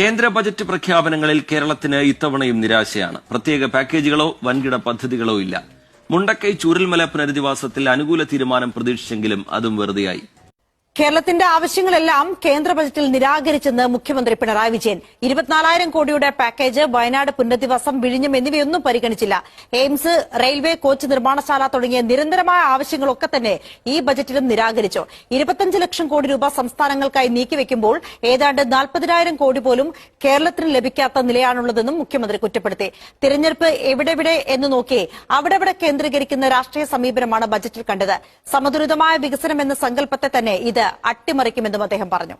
കേന്ദ്ര ബജറ്റ് പ്രഖ്യാപനങ്ങളിൽ കേരളത്തിന് ഇത്തവണയും നിരാശയാണ്. പ്രത്യേക പാക്കേജുകളോ വൻകിട പദ്ധതികളോ ഇല്ല. മുണ്ടക്കൈ ചൂരൽമല പുനരധിവാസത്തിൽ അനുകൂല തീരുമാനം പ്രതീക്ഷിച്ചെങ്കിലും അതും വെറുതെയായി. കേരളത്തിന്റെ ആവശ്യങ്ങളെല്ലാം കേന്ദ്ര ബജറ്റിൽ നിരാകരിച്ചെന്ന് മുഖ്യമന്ത്രി പിണറായി വിജയൻ. ഇരുപത്തിനാലായിരം കോടിയുടെ പാക്കേജ് വയനാട് പുനരധിവാസം വിഴിഞ്ഞം എന്നിവയൊന്നും പരിഗണിച്ചില്ല. എയിംസ് റെയിൽവേ കോച്ച് നിർമ്മാണശാല തുടങ്ങിയ നിരന്തരമായ ആവശ്യങ്ങളൊക്കെ തന്നെ ഈ ബജറ്റിലും നിരാകരിച്ചു. ഇരുപത്തിയഞ്ച് ലക്ഷം കോടി രൂപ സംസ്ഥാനങ്ങൾക്കായി നീക്കിവെക്കുമ്പോൾ ഏതാണ്ട് നാൽപ്പതിനായിരം കോടി പോലും കേരളത്തിന് ലഭിക്കാത്ത നിലയാണുള്ളതെന്നും മുഖ്യമന്ത്രി കുറ്റപ്പെടുത്തി. തിരഞ്ഞെടുപ്പ് എവിടെവിടെ എന്ന് നോക്കി അവിടെവിടെ കേന്ദ്രീകരിക്കുന്ന രാഷ്ട്രീയ സമീപനമാണ് ബജറ്റിൽ കണ്ടത്. സമതുലിതമായ വികസനം എന്ന സങ്കല്പത്തെ തന്നെ ഇത് അട്ടിമറിക്കുമെന്നും അദ്ദേഹം പറഞ്ഞു